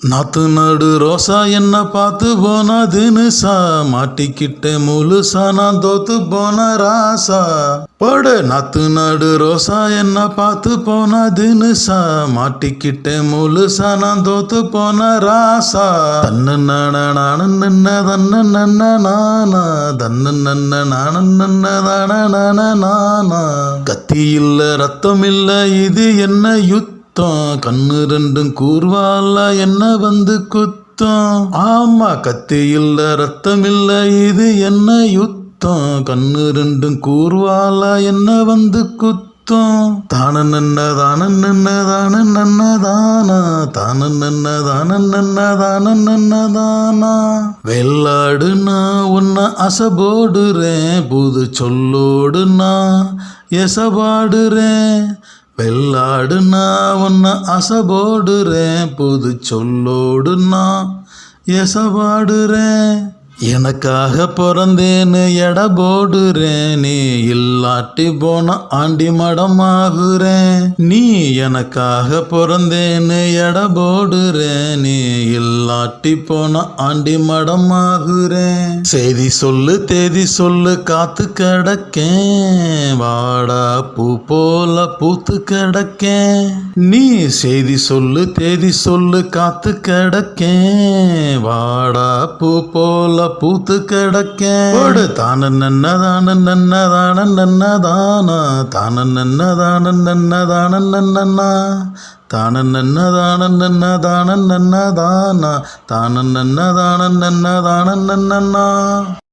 நாத்து நடு ரோசா என்ன பார்த்து போனா தினுசா மாட்டிக்கிட்ட முழுசா நான் தோத்து போன ராசா. படு நாத்து நடு ரோசா என்ன பார்த்து போனா தினுசா மாட்டிக்கிட்ட முழுசா நான் தோத்து போன ராசா. தன்னு நான நானு நின்ன தன்னு நன்ன நானா? தன்னு நன்ன நானு நின்ன தான நான நானா? கத்தி இல்ல ரத்தம் இல்ல இது என்ன குத்தம் கண்ணு ரெண்டும் கூர்வால என்ன வந்து குத்தம்? ஆமா கத்தி இல்ல ரத்தம் இல்ல இது என்ன யுத்தம்? கண்ணு ரெண்டும் கூர்வால என்ன வந்து குத்தம்? தான நின்ன தான நன்னதானா தான நன்ன தானா? நன்னதானா நின்ன தான நின்ன தான நன்ன தானா? வெள்ளாடு நான் உன்னை அசபோடுறேன் புது சொல்லோடு நான் எசபாடுறேன் வெள்ளாடு நான் உன்னை அசபோடுறேன் புது சொல்லோடு நான் எசபாடுறேன் எனக்காக பிறந்தேன்னு எட போடுறேன் நீ இல்லாட்டி போன ஆண்டி மடம் ஆகுறேன் நீ எனக்காக பிறந்தேன்னு எட போடுறேன் நீ இல்லாட்டி போன ஆண்டி மடம் ஆகுறேன் செய்தி சொல்லு தேதி சொல்லு காத்து கிடக்கேன். வாடா பூ போல பூத்து கிடக்கேன். நீ செய்தி சொல்லு தேதி சொல்லு காத்து கிடக்கேன். வாடா பூ போல பூத்து கிடக்க. ஓடு தான நன்னதான நன்னதான நன்னதானா. தான நன்னதான நன்னதான நன்னண்ணா. தான நன்னதான நன்னதான நன்னதானா. தான நன்னதான நன்னதான நன்னண்ணா.